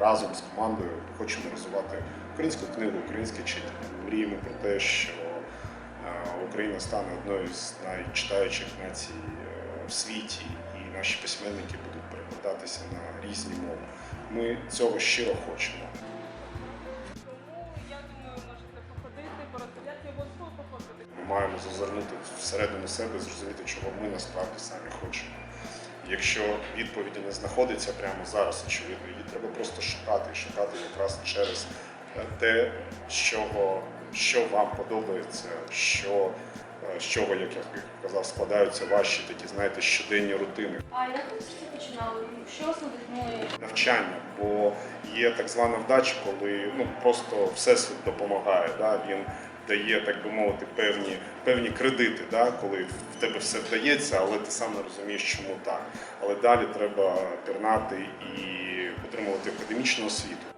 разом з командою хочемо розвивати українську книгу, українське читання. Мріємо про те, що е, Україна стане одною з найчитаючих націй е, в світі, і наші письменники будуть перекладатися на різні мови. Ми цього щиро хочемо. Ми маємо зазирнути всередину себе, зрозуміти, чого ми насправді самі хочемо. Якщо відповіді не знаходиться прямо зараз, очевидно, її треба шукати шукати якраз через те, що, що вам подобається, що, з чого, як я казав, складаються ваші такі, знаєте, щоденні рутини. А як ви все починали? Що вас надихнуло? навчання, бо є так звана вдача, коли ну просто всесвіт допомагає. Да? Він дає, так би мовити, певні, певні кредити, да? коли в тебе все вдається, але ти сам не розумієш, чому так. Але далі треба пірнати і отримувати академічну освіту.